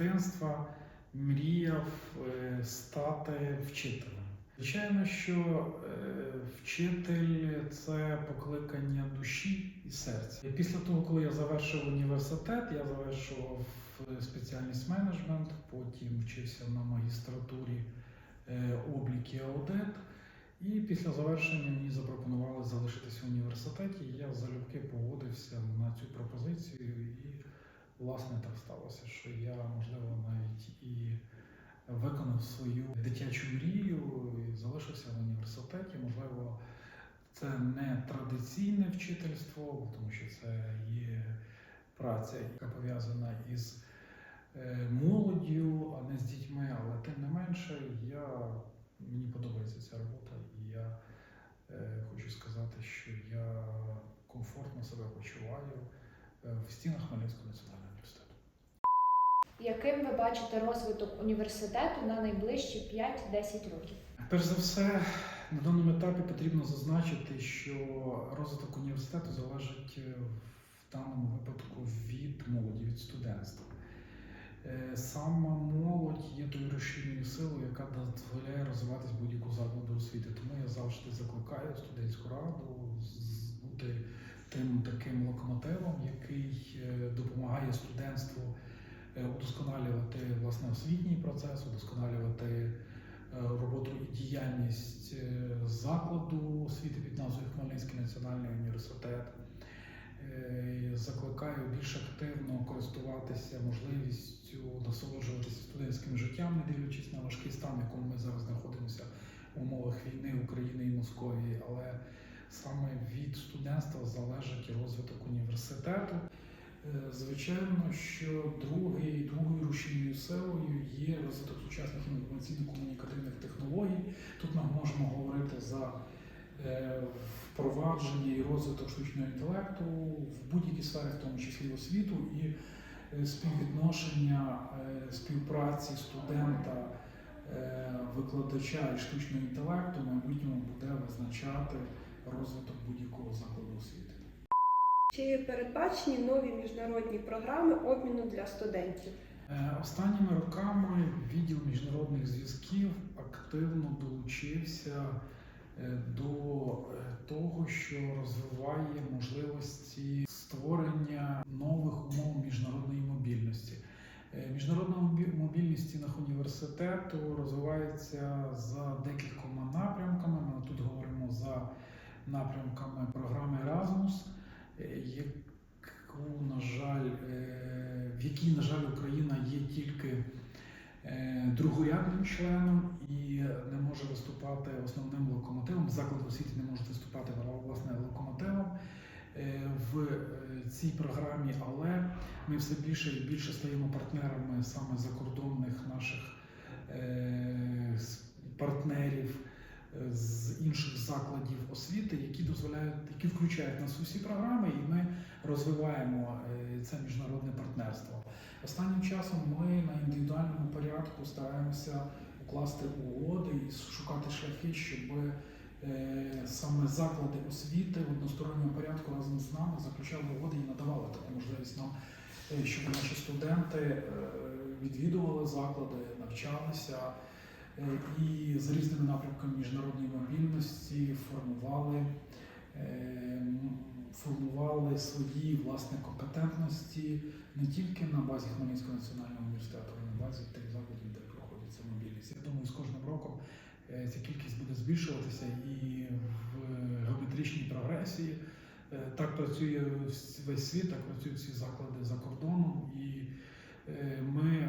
дитинства мріяв е, стати вчителем. Звичайно, що е, вчитель це покликання душі і серця. І після того, коли я завершив університет, я завершував е, спеціальність менеджмент, потім вчився на магістратурі облік і аудит. І після завершення мені запропонували залишитися в університеті. і Я залюбки погодився на цю пропозицію, і власне так сталося, що я можливо навіть і виконав свою дитячу мрію і залишився в університеті. Можливо, це не традиційне вчительство, тому що це є праця, яка пов'язана із е, молоддю, а не з дітьми. Але тим не менше, я, мені подобається ця робота, і я е, хочу сказати, що я комфортно себе почуваю е, в стінах Хмельницького. Яким ви бачите розвиток університету на найближчі 5-10 років? Перш за все, на даному етапі потрібно зазначити, що розвиток університету залежить е, в даному випадку від молоді, від студентства. Е, Сама молодь є тою рушійною силою, яка дозволяє розвиватись будь-яку закладу освіти. Тому я завжди закликаю студентську раду бути тим таким локомотивом, який е, допомагає студентству удосконалювати власне освітній процес, удосконалювати е, роботу і діяльність е, закладу освіти під назвою Хмельницький національний університет. Е, Закликаю більш активно користуватися можливістю насолоджуватися студентським життям, не дивлячись на важкий стан, в якому ми зараз знаходимося в умовах війни України і Московії. Але саме від студентства залежить розвиток університету. Е, Звичайно, що другий, другою рушійною силою є розвиток сучасних інформаційно-комунікативних технологій. Тут ми можемо говорити за е, впровадження і розвиток штучного інтелекту в будь-якій сфері, в тому числі освіту, і е, співвідношення співпраці студента, викладача і штучного інтелекту в майбутньому буде визначати розвиток будь-якого закладу освіти. Чи передбачені нові міжнародні програми обміну для студентів? Е, Останніми роками відділ міжнародних зв'язків активно долучився е, до е, того, що розвиває можливості створення нових умов міжнародної мобільності. Міжнародна мобільність стінах університету розвивається за декількома напрямками. Ми тут говоримо за напрямками програми Erasmus, яку, на жаль, е, в якій, на жаль, Україна є тільки е, другорядним членом і не може виступати основним локомотивом. Заклад освіти не може виступати власне локомотивом е, в е, цій програмі, але ми все більше і більше стаємо партнерами саме закордонних наших е, партнерів е, з закладів освіти, які дозволяють, які включають нас у всі програми, і ми розвиваємо е, це міжнародне партнерство. Останнім часом ми на індивідуальному порядку стараємося укласти угоди і шукати шляхи, щоб е, саме заклади освіти в односторонньому порядку разом з нами заключали угоди і надавали таку можливість нам, е, щоб наші студенти відвідували заклади, навчалися і з різними напрямками міжнародної мобільності формували. е, Формували свої власне компетентності не тільки на базі Хмельницького національного університету, а й на базі тих закладів, де проходить ця мобільність. Я думаю, з кожним роком е, ця кількість буде збільшуватися і в геометричній прогресії. Е, Так працює весь світ, так працюють всі заклади за кордоном, і е, ми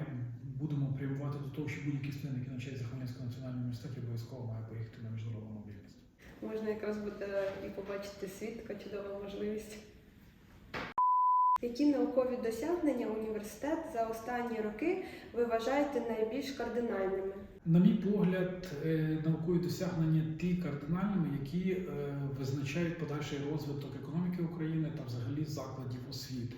будемо прямувати до того, що будь-який студент, який навчається в Хмельницькому національному університеті, обов'язково має поїхати на міжнародну мобільність. Можна якраз буде і побачити світ, така чудова можливість. Які наукові досягнення університет за останні роки ви вважаєте найбільш кардинальними? На мій погляд, е, наукові досягнення ті кардинальними, які е, визначають подальший розвиток економіки України та взагалі закладів освіти.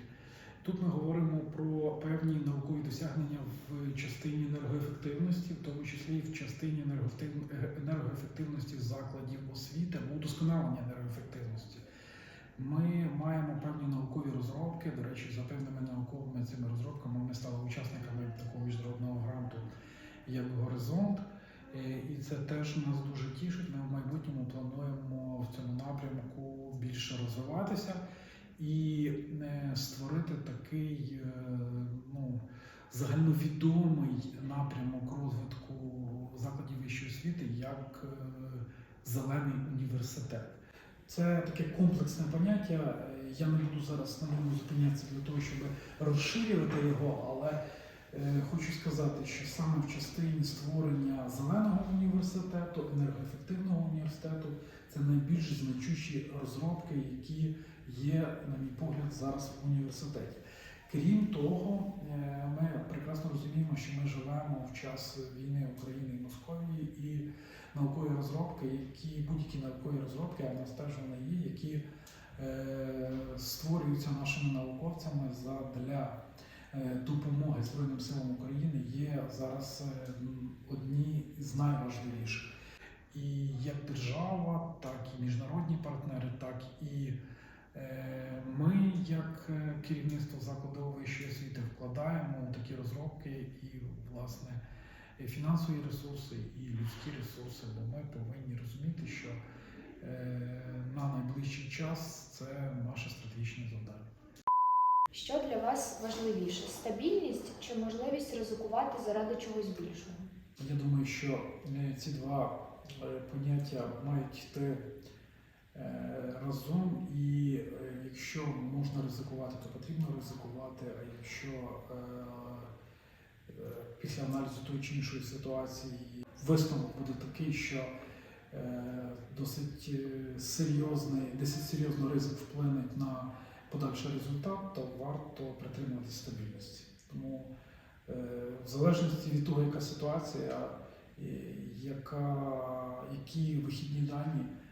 Тут ми говоримо про певні наукові досягнення в частині енергоефективності, в тому числі в частині енергоефективності закладів освіти або удосконалення енергоефективності. Ми маємо певні наукові розробки. До речі, за певними науковими цими розробками ми стали учасниками такого міжнародного гранту, як Горизонт. Е, І це теж нас дуже тішить. Ми в майбутньому плануємо в цьому напрямку більше розвиватися і е, створити такий е, ну, загальновідомий напрямок розвитку закладів вищої освіти як е, зелений університет. Це таке комплексне поняття. Я не буду зараз на ньому зупинятися для того, щоб розширювати його, але е, хочу сказати, що саме в частині створення зеленого університету, енергоефективного університету, це найбільш значущі розробки, які є, на мій погляд, зараз в університеті. Крім того, е, ми прекрасно розуміємо, що ми живемо в час війни України і Московії, і наукові розробки, які будь-які наукові розробки, а в нас теж вони є, які е, створюються нашими науковцями для е, допомоги Збройним силам України, є зараз е, одні з найважливіших. І як держава, так і міжнародні партнери, так і ми, як е, керівництво закладу вищої освіти, вкладаємо у такі розробки і, власне, і фінансові ресурси, і людські ресурси, бо ми повинні розуміти, що е, на найближчий час це наше стратегічне завдання. Що для вас важливіше: стабільність чи можливість ризикувати заради чогось більшого? Я думаю, що е, ці два е, поняття мають йти е, разом, і е, якщо можна ризикувати, то потрібно ризикувати. А якщо е, е, після аналізу тої чи іншої ситуації висновок буде такий, що е, досить е, серйозний, досить серйозно ризик вплине на подальший результат, то варто притримуватися стабільності. Тому е, в залежності від того, яка ситуація, яка, які вихідні дані, е,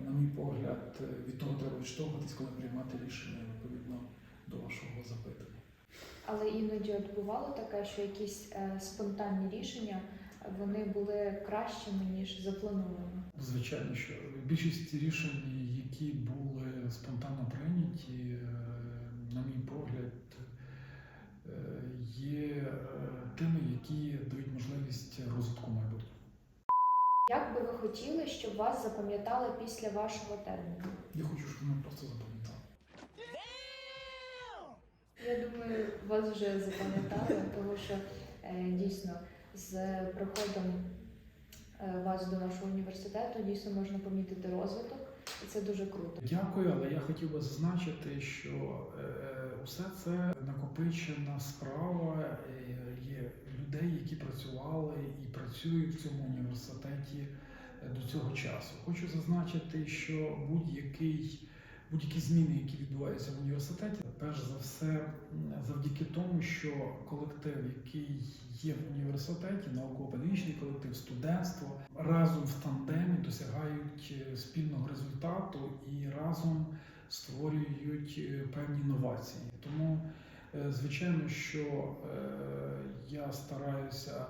на мій погляд, від того треба відштовхуватись, коли приймати рішення відповідно до вашого запитання. Але іноді от бувало таке, що якісь е, спонтанні рішення вони були кращими ніж заплановані. Звичайно, що більшість рішень, які були спонтанно прийняті, е, на мій погляд, е, є е, тими, які дають можливість розвитку майбутнього. Як би ви хотіли, щоб вас запам'ятали після вашого терміну? Я хочу, щоб ми просто запам'ятали. Я думаю, вас вже запам'ятали, тому що е, дійсно з приходом е, вас до нашого університету дійсно можна помітити розвиток, і це дуже круто. Дякую, але я хотів би зазначити, що е, усе це накопичена справа е, людей, які працювали і працюють в цьому університеті е, до цього часу. Хочу зазначити, що будь-який будь-які зміни, які відбуваються в університеті, перш за все завдяки тому, що колектив, який є в університеті, науково-педагогічний колектив, студентство разом в тандемі досягають е, спільного результату і разом створюють е, певні новації. Тому, звичайно, що е, я стараюся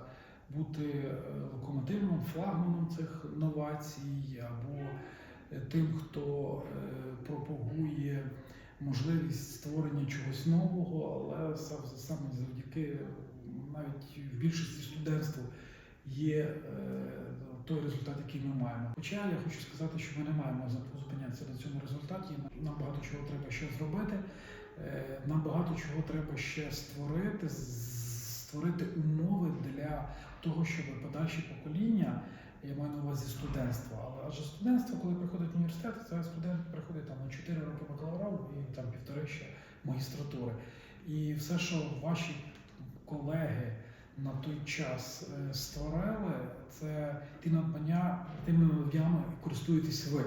бути е, локомотивом, флагманом цих новацій або е, тим, хто е, пропагує можливість створення чогось нового, але саме завдяки навіть в більшості студентству є е, той результат, який ми маємо. Хоча я хочу сказати, що ми не маємо зупинятися на цьому результаті. Нам багато чого треба ще зробити. Е, Нам багато чого треба ще створити, створити умови для того, щоб подальші покоління, я маю на увазі студентство, але адже студентство, коли приходить в університет, це студент приходить там на 4 роки бакалавру і там півтори ще магістратури. І все, що ваші колеги на той час е, створили, це ті надбання, тими надбаннями користуєтесь ви.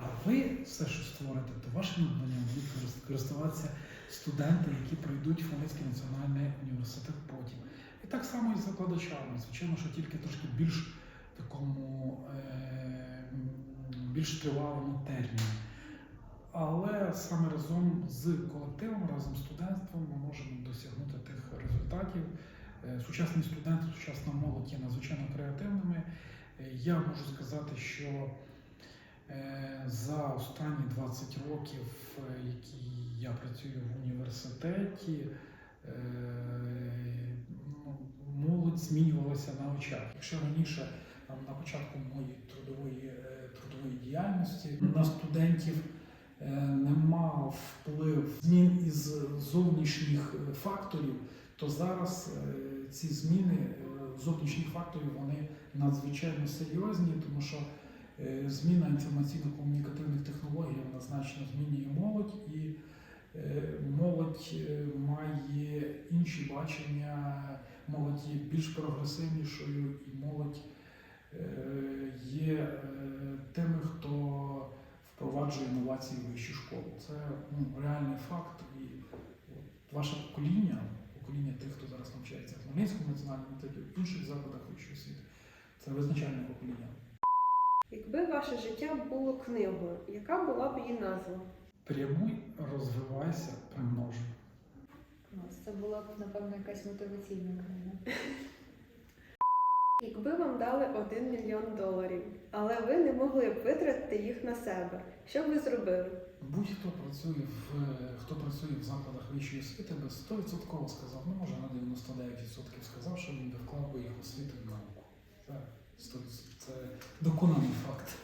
А ви все, що створите, то вашим надбанням будуть корис- користуватися студенти, які пройдуть Хмельницький національний університет потім. І так само і з закладачами. Звичайно, що тільки трошки більш такому е, більш тривалому терміні. Але саме разом з колективом, разом з студентством ми можемо досягнути тих результатів. Е, Сучасні студенти, сучасна молодь є надзвичайно креативними. Е, Я можу сказати, що за останні 20 років, е, які я працюю в університеті, е, ну, молодь змінювалася на очах. Якщо раніше на початку моєї трудової, е, трудової діяльності на студентів е, не мав вплив змін із зовнішніх е, факторів, то зараз е, ці зміни е, зовнішніх факторів вони надзвичайно серйозні, тому що е, зміна інформаційно-комунікативних технологій вона значно змінює молодь, і е, молодь е, має інші бачення, молодь є більш прогресивнішою, і молодь е, є е, тими, хто впроваджує інновації в вищі школи. Це ну, реальний факт. І ваше покоління, покоління тих, хто зараз навчається в Хмельницькому національному університеті, в інших закладах вищої освіти, це визначальне покоління. Якби ваше життя було книгою, яка була б її назва? Прямуй, розвивайся, примножуй. Клас. Це була б, напевно, якась мотиваційна книга. Якби вам дали 1 мільйон доларів, але ви не могли б витратити їх на себе, що б ви зробили? Будь-хто працює в хто працює в закладах вищої освіти, би 100% сказав, ну може на 99% сказав, що він би вклав би їх освіту і науку. 100%. Це доконаний факт.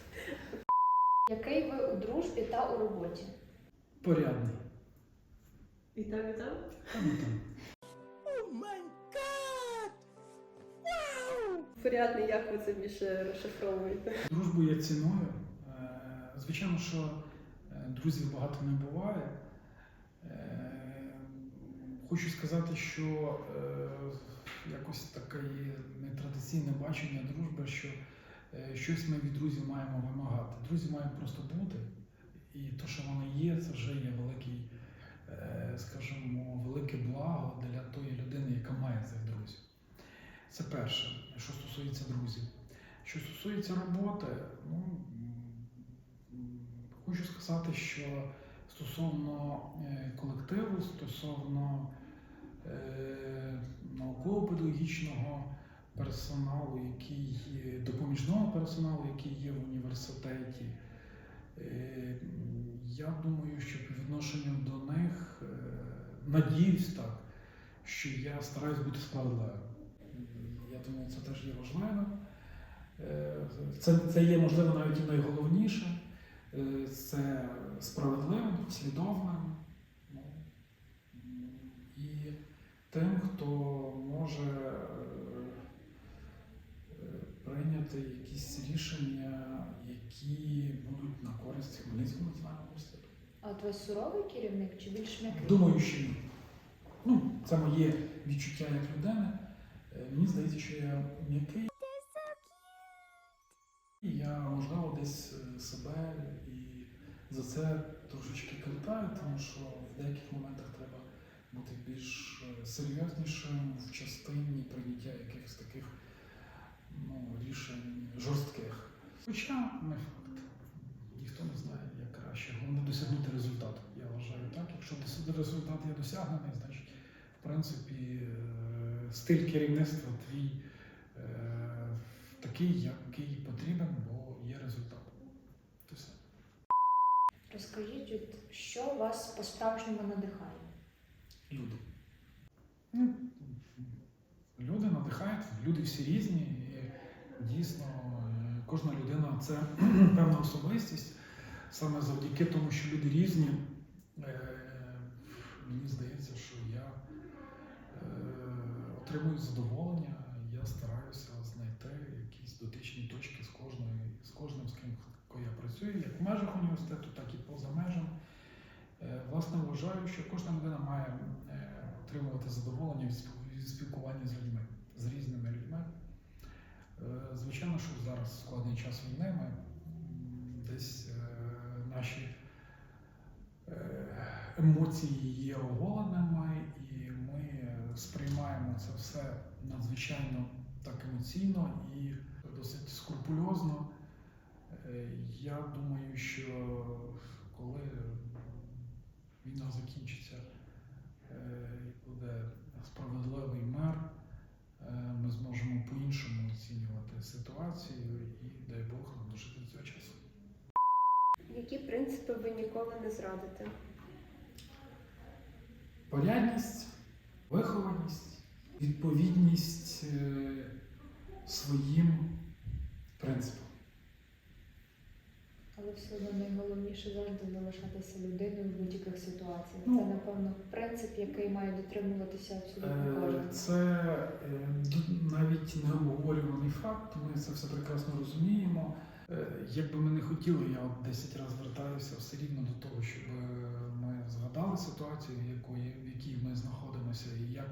Який ви у дружбі та у роботі? Порядний. І там, і там? Та ну там. Порядний, як ви це більше розшифровуєте? Дружбу я ціную. Е, Звичайно, що е, друзів багато не буває. Е, Хочу сказати, що якось таке нетрадиційне бачення дружби, що е, щось ми від друзів маємо вимагати. Друзі мають просто бути, і те, що вони є, це вже є великий, е, скажімо, велике благо для тої людини, яка має цих друзів. Це перше, що стосується друзів. Що стосується роботи, ну хочу сказати, що стосовно е, колективу, стосовно науково-педагогічного персоналу, який допоміжного персоналу, який є в університеті, е, я думаю, що по відношенню до них е, надіюсь так, що я стараюсь бути справедливим. Я думаю, це теж є важливо. Е, Це, це є, можливо, навіть і найголовніше. Це справедливим, послідовним. Ну, м, І тим, хто може е, е, прийняти якісь рішення, які будуть на користь Хмельницького національного університету. А от ви суровий керівник чи більш м'який? Думаю, що ні. Ну, це моє відчуття як людини. Е, Мені здається, що я м'який. І я, можливо, десь себе і за це трошечки картаю, тому що в деяких моментах треба бути більш е, серйознішим в частині прийняття якихось таких ну, рішень жорстких. Хоча не факт. Ніхто не знає, як краще. Головне досягнути результату. Я вважаю так. Якщо результат є досягнений, значить, в принципі, е, стиль керівництва твій е, такий, який потрібен, бо є результат. Це все. Розкажіть, от, що вас по-справжньому надихає? Люди. Ну, Люди надихають, люди всі різні. І дійсно, е, кожна людина це певна особистість. Саме завдяки тому, що люди різні, е, мені здається, що я е, отримую задоволення, я стараюся знайти якісь дотичні точки з кожною, з кожним, з ким я працюю, як в межах університету, так і поза межами. Е, Власне, вважаю, що кожна людина має е, отримувати задоволення від спіл- спілкування з людьми, з різними людьми. Е, Звичайно, що зараз складний час війни ми десь наші емоції є оголеними, і ми сприймаємо це все надзвичайно так емоційно і досить скрупульозно. Я думаю, що коли війна закінчиться е, і буде справедливий мир, е, ми зможемо по-іншому оцінювати ситуацію і дай Бог нам дожити до цього часу. Які принципи ви ніколи не зрадите? Порядність, вихованість, відповідність е, своїм принципам. Але все одно найголовніше завжди залишатися людиною в будь-яких ситуаціях. Ну. Це, напевно, принцип, який має дотримуватися абсолютно Е, кожен. Це е, навіть не обговорюваний факт, ми це все прекрасно розуміємо. Е, Як би ми не хотіли, я от 10 разів звертаюся все рівно до того, щоб ми згадали ситуацію, в якої, в якій ми знаходимося, і як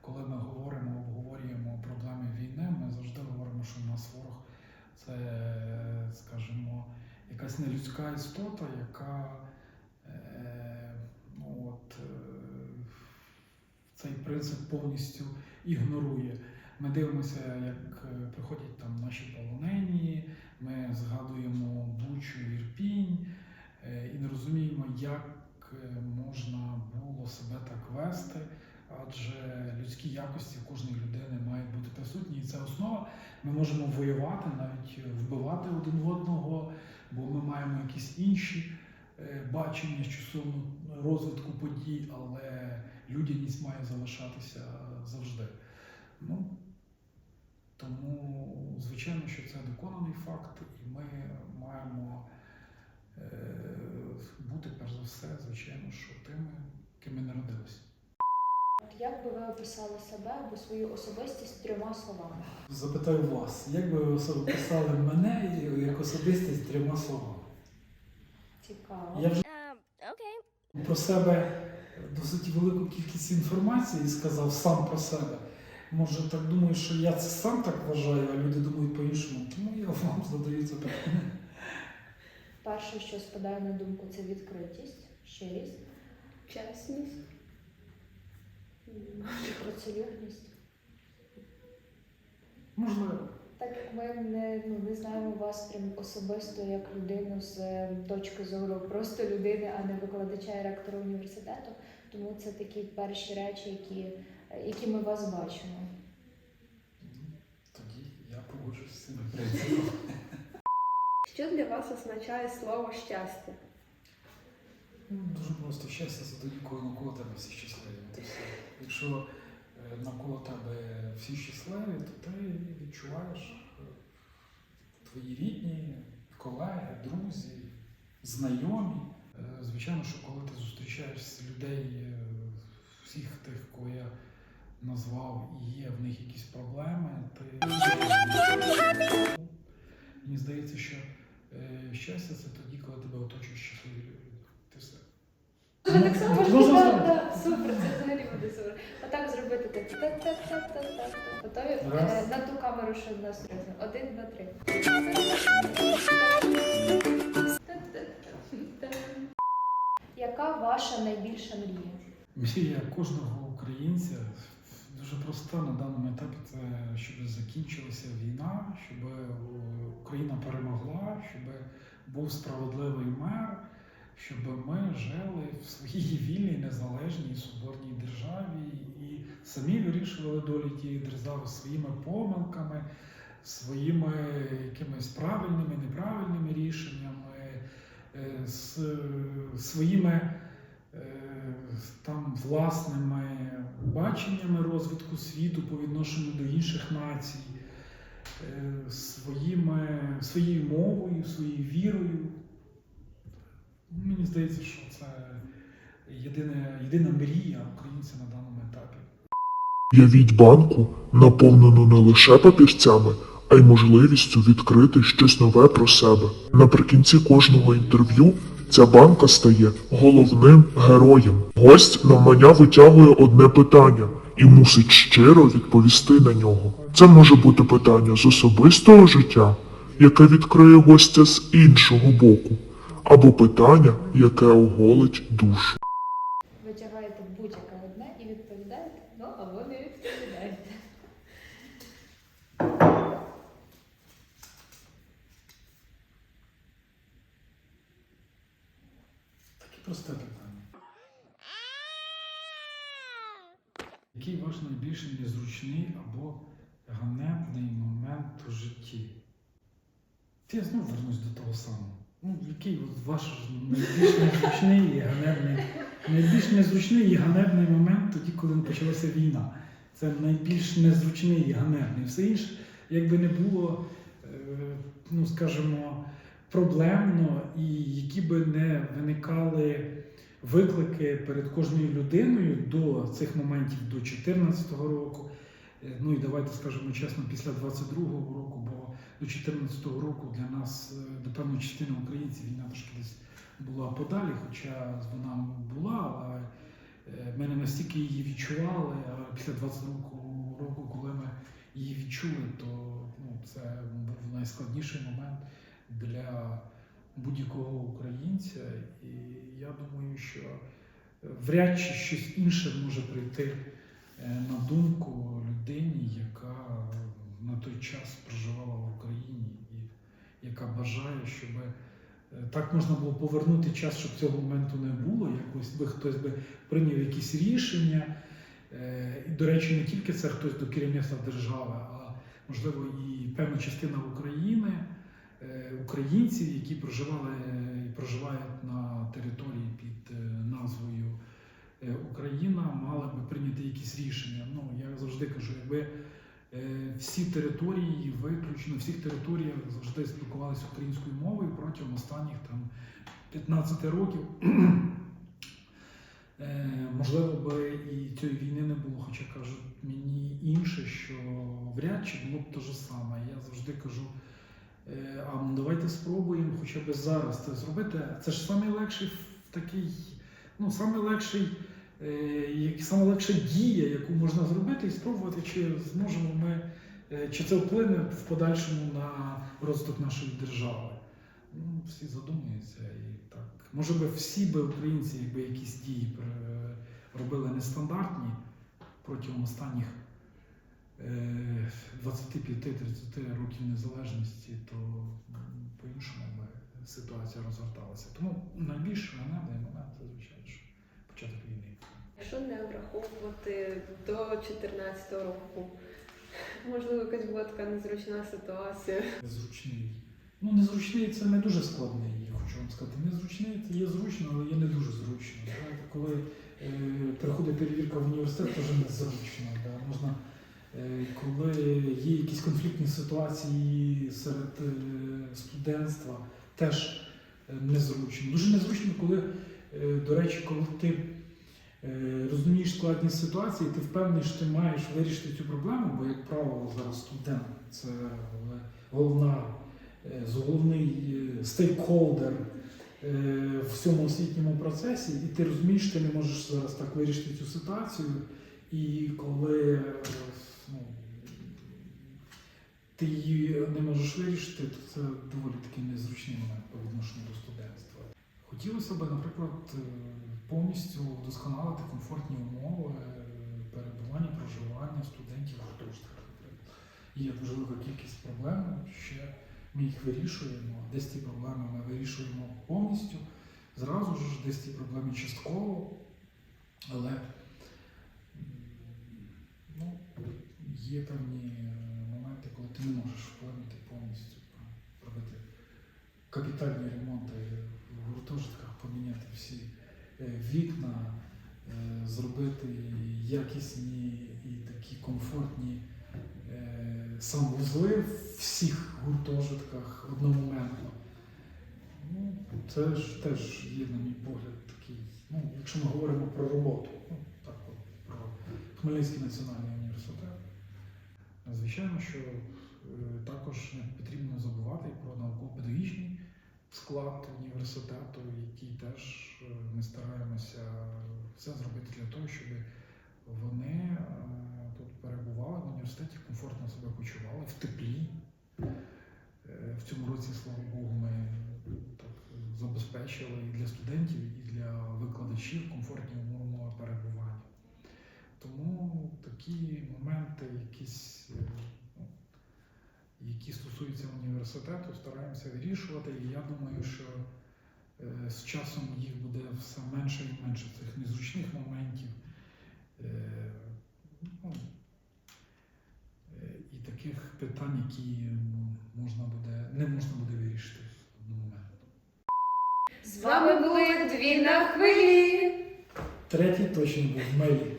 коли ми говоримо, обговорюємо проблеми війни, ми завжди говоримо, що в нас ворог це, скажімо, якась нелюдська істота, яка е, ну, от, е, цей принцип повністю ігнорує. Ми дивимося, як е, приходять там наші полонені, ми згадуємо Бучу, Ірпінь е, і не розуміємо, як е, можна було себе так вести, адже людські якості в кожної людини мають бути присутні, і це основа. Ми можемо воювати, навіть вбивати один в одного, бо ми маємо якісь інші е, бачення стосовно розвитку подій, але людяність має залишатися завжди. Ну, тому, звичайно, що це доконаний факт, і ми маємо е, бути, перш за все, звичайно, що тими, ким ми народилися. Як би ви описали себе або свою особистість трьома словами? Запитаю вас, як би ви описали мене як особистість трьома словами? Цікаво. Я вже okay. про себе досить велику кількість інформації сказав сам про себе. Може, так думаю, що я це сам так вважаю, а люди думають по-іншому. Тому я вам задаю це питання. Перше, що спадає на думку, це відкритість, щирість Чесність? Працелюбність. Можливо. Так як ми не, ну, не знаємо вас прям особисто як людину з е, точки зору просто людини, а не викладача і ректора університету, тому це такі перші речі, які, які ми вас бачимо. Тоді я погоджуюсь з цим принципом. Що для вас означає слово щастя? Ну, Дуже просто щастя це тоді, коли навколо тебе всі щасливі. Якщо е, навколо тебе всі щасливі, то ти відчуваєш е, твої рідні, колеги, друзі, знайомі. Е, Звичайно, що коли ти зустрічаєш людей, всіх тих, кого я назвав, і є в них якісь проблеми, ти мені здається, що щастя це тоді, коли тебе оточують щасливі люди. Ти все. Можна зробити? да, супер, це взагалі буде. Отак зробити так. так, так, так, так, так. Готові? Раз. Е, На ту камеру, що в нас призвано. Один, два, три. Яка ваша найбільша мрія? Мрія кожного українця дуже проста на даному етапі це щоб закінчилася війна, щоб е, Україна перемогла, щоб був справедливий мир, щоб ми жили в своїй вільній, незалежній, соборній державі і самі вирішували долі тієї держави своїми помилками, своїми якимись правильними, неправильними рішеннями, е, з своїми е, там власними баченнями розвитку світу по відношенню до інших націй, е, своїми, своєю мовою, своєю вірою. Мені здається, що це єдина, єдина мрія українця на даному етапі. Явіть банку, наповнену не лише папірцями, а й можливістю відкрити щось нове про себе. Наприкінці кожного інтерв'ю ця банка стає головним героєм. Гость навмання витягує одне питання і мусить щиро відповісти на нього. Це може бути питання з особистого життя, яке відкриє гостя з іншого боку, або питання, яке оголить душу. Витягаєте будь-яке одне і відповідаєте, ну або не відповідаєте. Таке просте питання. Який ваш найбільш незручний або ганебний момент у житті? Я знову вернусь до того самого. Ну, який от ваш найбільш незручний і ганебний, найбільш незручний і ганебний момент тоді, коли почалася війна. Це найбільш незручний і ганебний. Все інше, якби не було, е, ну скажімо, проблемно, і які би не виникали виклики перед кожною людиною до цих моментів до 2014 року. Е, Ну і давайте скажемо чесно, після 22-го року, бо до 2014 року для нас, е, до певної частини українців, війна трошки десь була подалі, хоча вона була, але е, ми не настільки її відчували. А після 22-го року, коли ми її відчули, то ну, це був найскладніший момент для будь-якого українця. І я думаю, що е, вряд чи щось інше може прийти на думку людині, яка на той час проживала яка бажає, щоб е, так можна було повернути час, щоб цього моменту не було. Якось би хтось би прийняв якісь рішення. Е, І, до речі, не тільки це хтось до керівництва держави, а можливо і певна частина України, е, українців, які проживали і проживають на території під назвою Україна, мали би прийняти якісь рішення. Ну я завжди кажу, якби всі території, виключно всіх територіях завжди спілкувалися українською мовою протягом останніх там 15 років. Е, Можливо, би і цієї війни не було, хоча кажуть мені інше, що вряд чи було б те ж саме. Я завжди кажу, е, а ну, давайте спробуємо хоча б зараз це зробити. Це ж найлегший такий, ну, найлегший, е, як- саме легша дія, яку можна зробити, і спробувати, чи зможемо ми, е, чи це вплине в подальшому на розвиток нашої держави. Ну, всі задумуються і так. Може би всі би українці, якби якісь дії е, робили нестандартні протягом останніх е, 25-30 років незалежності, то по-іншому би ситуація розгорталася. Тому найбільш ганебний момент це, звичайно, що початок війни. Якщо не враховувати до 2014 року, можливо, якась була така незручна ситуація. Незручний. Ну, незручний це не дуже складний, я хочу вам сказати. Незручний це є зручно, але є не дуже зручно. Знаєте, коли е, приходить перевірка в університет, теж незручно. Да? Можна, е, коли є якісь конфліктні ситуації серед е, студентства, теж е, незручно. Дуже незручно, коли, е, до речі, коли ти розумієш складність ситуації, ти впевнений, що ти маєш вирішити цю проблему, бо, як правило, зараз студент це е, головна е, головний е, стейкхолдер е, в цьому освітньому процесі, і ти розумієш, що ти не можеш зараз так вирішити цю ситуацію. І коли е, ну, ти її не можеш вирішити, то це доволі такий незручний момент по відношенню до студентства. Хотілося б, наприклад, е, повністю вдосконалити комфортні умови е, перебування, проживання студентів в гуртожитках. Є дуже велика кількість проблем, ще ми їх вирішуємо. Десь ці проблеми ми вирішуємо повністю, зразу ж, десь ці проблеми частково, але ну, є певні е, моменти, коли ти не можеш вплинути повністю, робити капітальні ремонти в гуртожитках, поміняти всі вікна, е, зробити якісні і такі комфортні е, санвузли в всіх гуртожитках одномоментно. Ну, це ж теж є, на мій погляд, такий, ну, якщо ми говоримо про роботу, ну, так от, про Хмельницький національний університет. Звичайно, що е, також не потрібно забувати про науково-педагогічний склад університету, який теж е, ми стараємося все зробити для того, щоб вони е, тут перебували в університеті, комфортно себе почували в теплі. Е, В цьому році, слава Богу, ми так забезпечили і для студентів, і для викладачів комфортні умови перебування. Тому такі моменти, якісь, які стосуються університету, стараємося вирішувати. І я думаю, що е, з часом їх буде все менше і менше цих незручних моментів. Е, ну, е, і таких питань, які м, можна буде, не можна буде вирішити одномоментно. З вами були дві на хвилі. Третій точно був в мейлі.